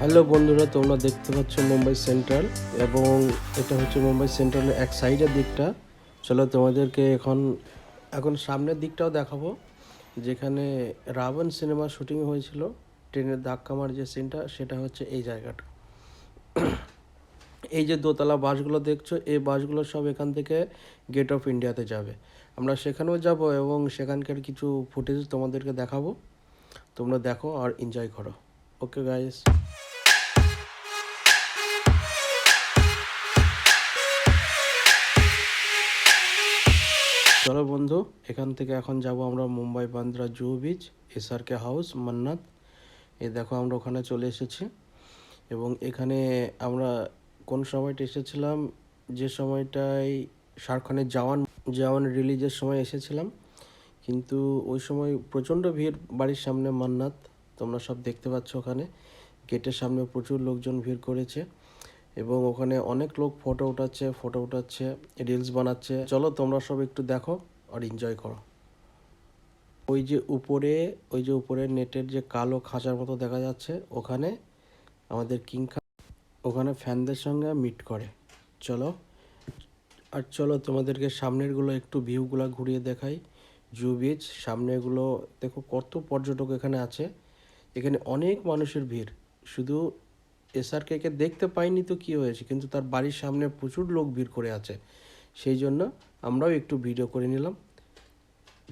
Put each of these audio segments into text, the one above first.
Hello বন্ধুরা, তোমরা দেখতে পাচ্ছ মুম্বাই সেন্ট্রাল এবং এটা হচ্ছে মুম্বাই সেন্ট্রালের এক সাইডের দিকটা। চলো তোমাদেরকে এখন এখন সামনের দিকটাও দেখাবো, যেখানে রাবণ সিনেমা শুটিং হয়েছিল, ট্রেনের ধাক্কা মার যে সিনটা, সেটা হচ্ছে এই জায়গাটা। এই যে দোতলা বাসগুলো দেখছ, এই বাসগুলো সব এখান থেকে গেট অফ ইন্ডিয়াতে যাবে। আমরা সেখানেও যাব এবং সেখানকার কিছু ফুটেজ তোমাদেরকে দেখাবো। তোমরা দেখো আর এনজয় করো। Okay guys. চলো বন্ধু, এখান থেকে এখন যাব আমরা Mumbai Bandra Juhu beach, SRK house, Mannat. এই দেখো আমরা ওখানে চলে এসেছি। এবং এখানে আমরা কোন সময়টা এসেছিলাম? যে সময়টায় শাহরুখ খানের জওয়ান জওয়ান রিলিজের সময় এসেছিলাম। কিন্তু ওই সময় প্রচণ্ড ভিড় বাড়ির সামনে মান্নাত। তোমরা সব দেখতে পাচ্ছ ওখানে। গেটের সামনে প্রচুর লোকজন ভিড় করেছে। এবং ওখানে অনেক লোক ফটো উঠাচ্ছে ফটো উঠাচ্ছে রিলস বানাচ্ছে। চলো তোমরা সব একটু দেখো আর এনজয় করো। ওই যে উপরে, ওই যে উপরে নেটের যে কালো খাঁচার মতো দেখা যাচ্ছে, ওখানে আমাদের কিং ওখানে ফ্যানদের সঙ্গে মিট করে। চলো, আর চলো তোমাদেরকে সামনেরগুলো একটু ভিউগুলো ঘুরিয়ে দেখাই। জু বিচ সামনেগুলো, দেখো কত পর্যটক এখানে আছে। এখানে অনেক মানুষের ভিড়। শুধু এসআরকে কে দেখতে পাইনি তো কি হয়েছে? কিন্তু তার বাড়ির সামনে প্রচুর লোক ভিড় করে আছে। সেই জন্য আমরাও একটু ভিডিও করে নিলাম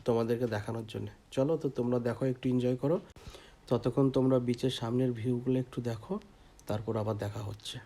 তোমাদেরকে দেখানোর জন্য। চলো তো তোমরা দেখো, একটু এনজয় করো। ততক্ষণ তোমরা বিচের সামনের ভিউগুলো একটু দেখো, তারপর আবার দেখা হচ্ছে।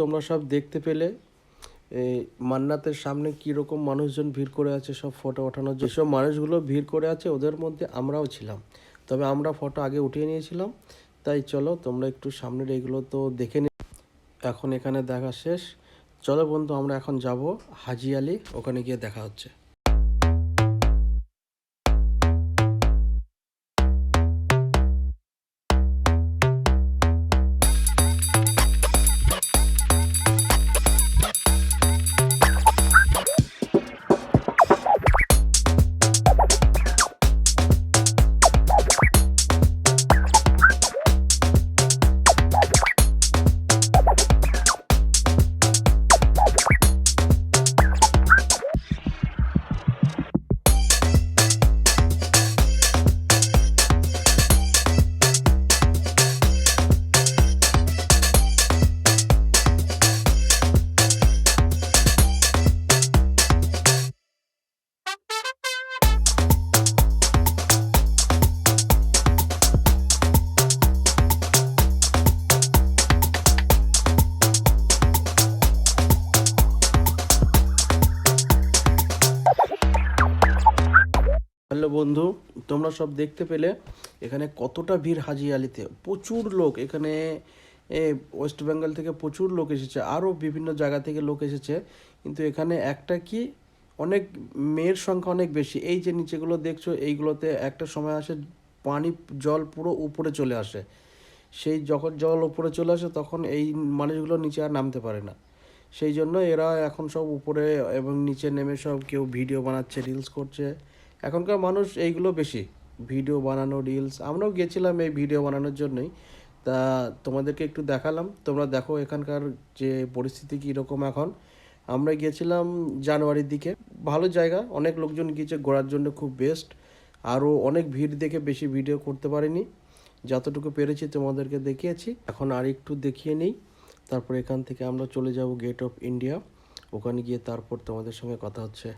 তোমরা সব দেখতে পেলে মান্নাতের সামনে কীরকম মানুষজন ভিড় করে আছে, সব ফটো ওঠানোর যেসব মানুষগুলো ভিড় করে আছে, ওদের মধ্যে আমরাও ছিলাম। তবে আমরা ফটো আগে উঠিয়ে নিয়েছিলাম। তাই চলো, তোমরা একটু সামনের এগুলো তো দেখে নি। এখন এখানে দেখা শেষ। চলো বন্ধু, আমরা এখন যাব হাজি আলি, ওখানে গিয়ে দেখা হচ্ছে। বন্ধু, তোমরা সব দেখতে পেলে এখানে কতটা ভিড় হাজি আলিতে। প্রচুর লোক, এখানে ওয়েস্ট বেঙ্গল থেকে প্রচুর লোক এসেছে আরও বিভিন্ন জায়গা থেকে লোক এসেছে। কিন্তু এখানে একটা কি, অনেক মেয়ের সংখ্যা অনেক বেশি। এই যে নিচেগুলো দেখছ, এইগুলোতে একটা সময় আসে পানি, জল পুরো উপরে চলে আসে। সেই যখন জল উপরে চলে আসে, তখন এই মানুষগুলো নিচে আর নামতে পারে না। সেই জন্য এরা এখন সব উপরে এবং নিচে নেমে সব কেউ ভিডিও বানাচ্ছে, রিলস করছে। এখনকার মানুষ এইগুলো বেশি। ভিডিও বানানো রিলস আমরাও গেছিলাম এই ভিডিও বানানোর জন্যই। তা তোমাদেরকে একটু দেখালাম। তোমরা দেখো এখানকার যে পরিস্থিতি কীরকম এখন। আমরা গিয়েছিলাম জানুয়ারির দিকে। ভালো জায়গা, অনেক লোকজন গিয়েছে, ঘোরার জন্য খুব বেস্ট আরও অনেক ভিড় দেখে বেশি ভিডিও করতে পারিনি। যতটুকু পেরেছি তোমাদেরকে দেখিয়েছি। এখন আর একটু দেখিয়ে নেই। তারপর এখান থেকে আমরা চলে যাব গেট অফ ইন্ডিয়া ওখানে গিয়ে তারপর তোমাদের সঙ্গে কথা হচ্ছে।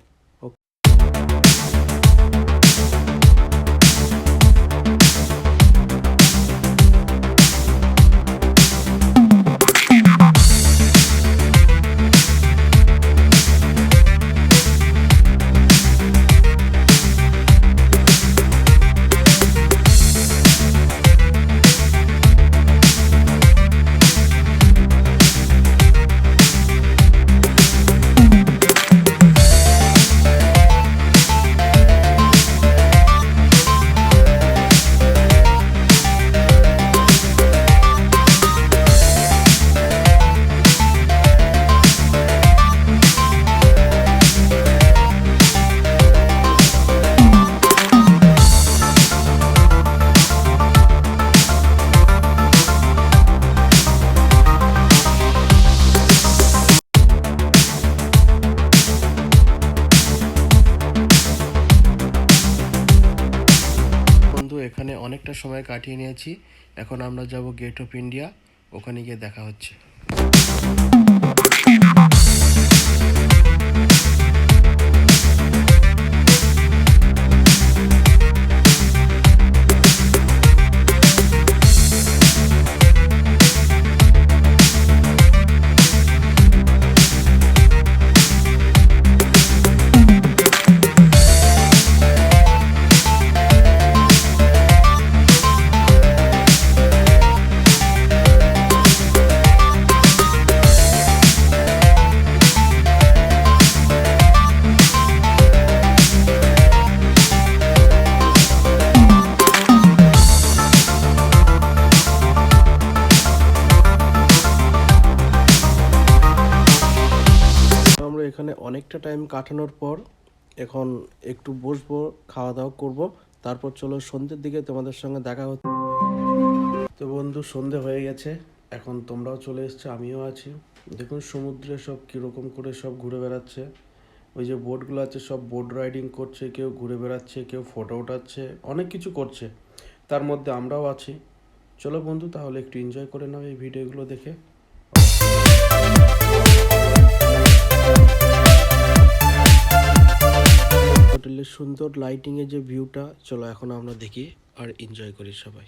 সময় কাটিয়ে নিয়েছি। এখন আমরা যাব গেট অফ ইন্ডিয়া ওখানে গিয়ে দেখা হচ্ছে। অনেকটা টাইম কাটানোর পর এখন একটু বসবো খাওয়া দাওয়া করব। তারপর চলো সন্ধ্যের দিকে তোমাদের সঙ্গে দেখা হচ্ছে। তো বন্ধু, সন্ধে হয়ে গেছে। এখন তোমরাও চলে এসছো, আমিও আছি। দেখুন, সমুদ্রে সব কীরকম করে সব ঘুরে বেড়াচ্ছে। ওই যে বোটগুলো আছে, সব বোট রাইডিং করছে, কেউ ঘুরে বেড়াচ্ছে, কেউ ফটো ওঠাচ্ছে অনেক কিছু করছে। তার মধ্যে আমরাও আছি। চলো বন্ধু, তাহলে একটু এনজয় করে নাও এই ভিডিওগুলো দেখে। হোটেলের সুন্দর লাইটিংয়ের যে ভিউটা চলো এখন আমরা দেখি আর এনজয় করি সবাই।